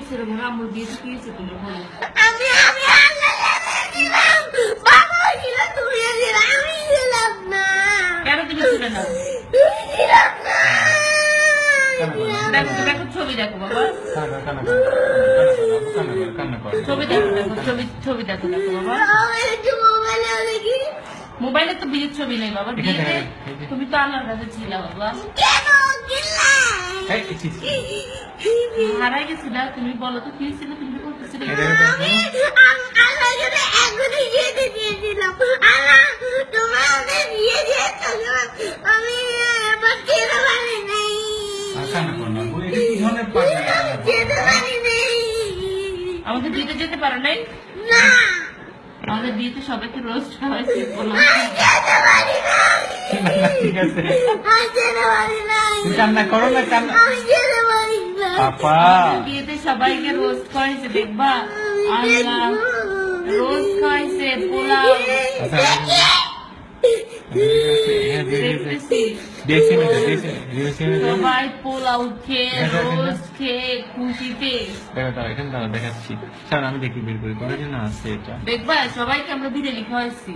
হয়েছে রে বোন আম্মুর বিয়েতে কি হয়েছে তুমি বলো আমি আমি আল্লাহ ছিলাম বাবা ছিল তুমি ছিল আমি ছিলাম না কেন তুমি ছিলে না তুমি ছিলাম না দেখো দেখো ছবি দেখো বাবা ছবি দেখো দেখো ছবি ছবি দেখো দেখো বাবা মোবাইলে তো বিয়ের ছবি নেই বাবা বিয়েতে। তুমি তো আল্লাহর কাছে ছিলে বাবা হারাই গেছিলা তুমি বলো তো কি ছিল তুমি আমাকে দিয়ে দিয়েছ আমি এবার যেতে পারি নাই। আমাদের বিয়েতে যেতে পারো নাই? আমাদের বিয়েতে সবাইকে রোস্ট হয়েছে বলো যেতে পারি নাই না, না, ঠিক আছে আমি যেতে পারি নাই তুমি কান্না করো না কান্না আমি যেতে পারি না পাপা বিয়েতে সবাইকে রোস্ট করেছে দেখবা? আল্লাহ রোস্ট খাইছে পোলাও। আচ্ছা, না, না, না, না। সবাই পোলাও খেয়ে না? রোস্ট খেয়ে খুশিতে। এখানে দাঁড়া, দেখাচ্ছি। ছাড় আমি দেখি বের করি। কোথায় যেন আছে এটা? দেখবা সবাইকে আমরা বিরিয়ানি খাওয়াইছি।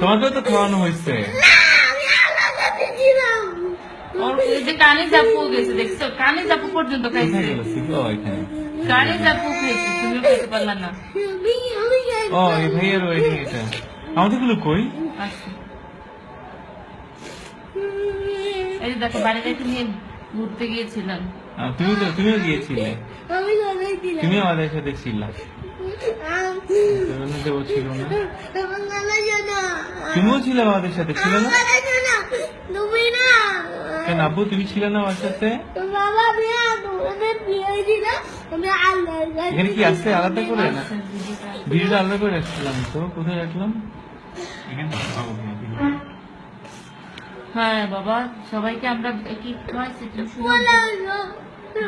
তোমাকেও তো খাওয়ানো হয়েছে। ওর ওই যে কানে জাপু গেছে দেখছ? কানে জাপু পর্যন্ত খাইছে। কোথায় গেল শিখো এখানে। কানে জাপু খাইছে তুমিও খেতে পারলা না। ও এই ভাইয়ের ওয়েডিং এটা আমাদেরগুলো কই? আচ্ছা। এই যে দেখো বাড়ি রেখে নিয়ে ঘুরতে গিয়েছিলাম। তুমি তো তুমিও গিয়েছিলে। আমি ছিলাম তুমি আমাদের সাথে ছিলা। সেখানে তো ও ছিল না। তুমিও ছিলে আমাদের সাথে ছিল না? কেন আব্বু তুমি ছিলে না আমার সাথে? এখানে কি আসছে আলাদা করে? না ভিডিওটা আলাদা করে রাখছিলাম তো কোথায় রাখলাম? হ্যাঁ বাবা সবাইকে আমরা কি খাওয়াইছি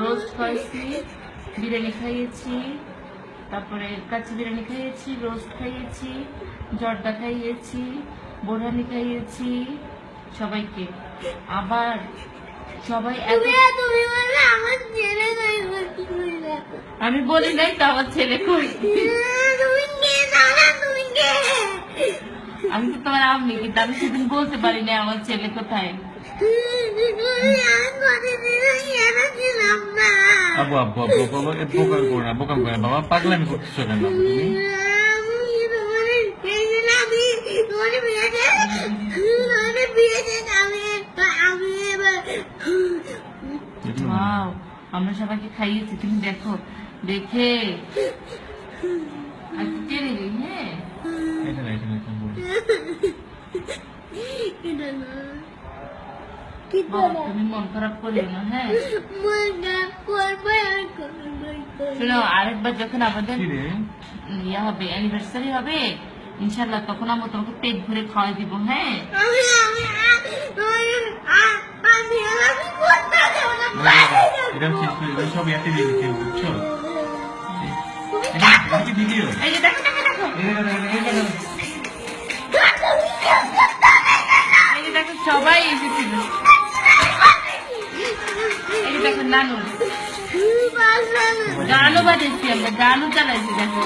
রোস্ট খাইছি বিরিয়ানি খাইয়েছি। তারপরে কাচ্চি বিরিয়ানি খাইয়েছি রোস্ট খাইয়েছি জর্দা খাইয়েছি বোরহানি খাইয়েছি সবাইকে। আবার সবাই আমি বলি নাই তো আমার ছেলে কই? আমি তো তোমার আম্মি কিন্তু আমি সেদিন বলতে পারি না আমার ছেলে কোথায়। আব্বু আব্বু আব্বু বাবা এ বোকাম করো না বোকাম করো না বাবা পাগলামি করতেছো কেন? আব্বু তুমি আমরা সবাইকে খাইয়েছি তুমি দেখো দেখে। হ্যাঁ? এটা না এটা না। তুমি মন খারাপ করিও না হ্যাঁ। শোনো আরেকবার যখন আমাদের ইয়ে হবে অ্যানিভার্সারি হবে ইনশাল্লাহ তখন আমরা তোমাকে পেট ভরে খাওয়াই দিব হ্যাঁ। দেব সব দিয়ে দিতে বুঝছ? এই যে দেখো দেখো দেখো। দেখো নানু গানও বাজাইছি আমরা গানও চালাইছি দেখো